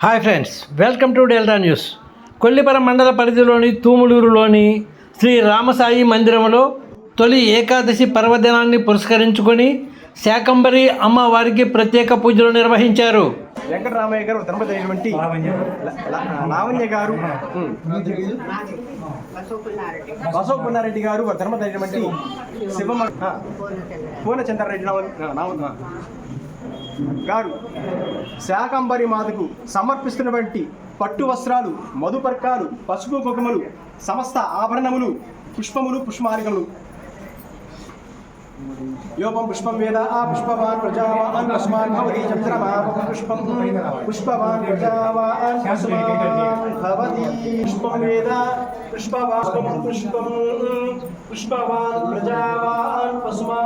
Hi friends welcome to Delta News. Kollipara మండల పరిధిలోని తూములూరులోని శ్రీ రామసాయి మందిరంలో తొలి ఏకాదశి పర్వదినాన్ని పురస్కరించుకొని శాకంబరి అమ్మవారికి ప్రత్యేక పూజలు నిర్వహించారు. వెంకటరామయ్య గారు తిరుపతి అయినటువంటి లావణ్య గారు ఉమ్, బసవ పున్నారెడ్డి గారు తిరుపతి ధర్మపతి అయినటువంటి శివమ్మ పూర్ణచంద్రారెడ్డి గారు. శాకంబరి మాతకు సమర్పిస్తున్నటువంటి పట్టు వస్త్రాలు మధుపర్కాలు పసుపు కుకుమలు సమస్త ఆభరణములు పుష్పములు పుష్పమాలికములు యోపం పుష్పం వేద ఆ పుష్పవాన్ ప్రజావాన్ అస్మాన్ భవతి చంద్రమా పుష్పం. పుష్పవాన్ ప్రజావాన్ అస్మాన్ భవతి పుష్పం వేద పుష్పవాన్ పుష్పం. పుష్పవాన్ ప్రజావాన్ అస్మాన్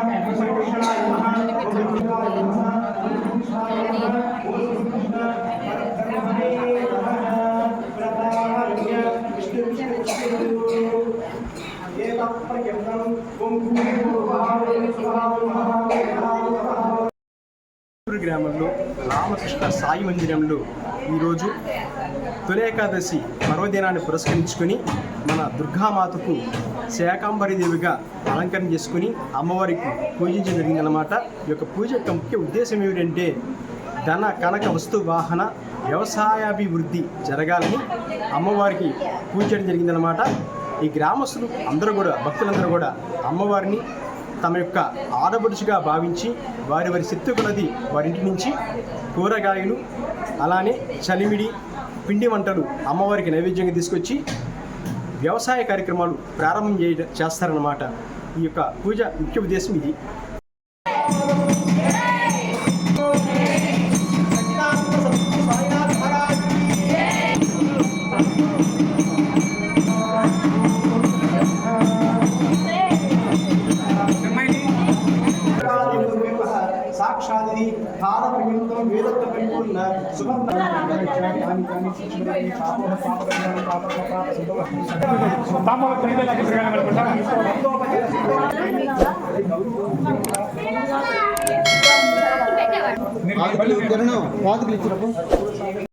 గ్రామంలో రామకృష్ణ సాయి మందిరంలో ఈరోజు తొలి ఏకాదశి పర్వదినాన్ని పురస్కరించుకొని మన దుర్గామాతకు శాకాంబరి దేవిగా అలంకరణ చేసుకుని అమ్మవారికి పూజించడం జరిగిందనమాట ఈ యొక్క పూజ యొక్క ముఖ్య ఉద్దేశం ఏమిటంటే ధన కనక వస్తు వాహన వ్యవసాయాభివృద్ధి జరగాలని అమ్మవారికి పూజ చేయడం జరిగిందనమాట ఈ గ్రామస్తులు అందరూ కూడా భక్తులందరూ కూడా అమ్మవారిని తమ యొక్క ఆడబడుచుగా భావించి వారి వారి శక్తి కొలది వారి ఇంటి నుంచి కూరగాయలు అలానే చలిమిడి పిండి వంటలు అమ్మవారికి నైవేద్యంగా తీసుకొచ్చి వ్యవసాయ కార్యక్రమాలు ప్రారంభం చేయ చేస్తారన్నమాట. ఈ యొక్క పూజ ముఖ్య ఉద్దేశం ఇది. సాక్షాది భారపర్యంతం వేదత్వ పరిపూర్ణ సువర్ణ పాతికలు ఇచ్చినప్పుడు.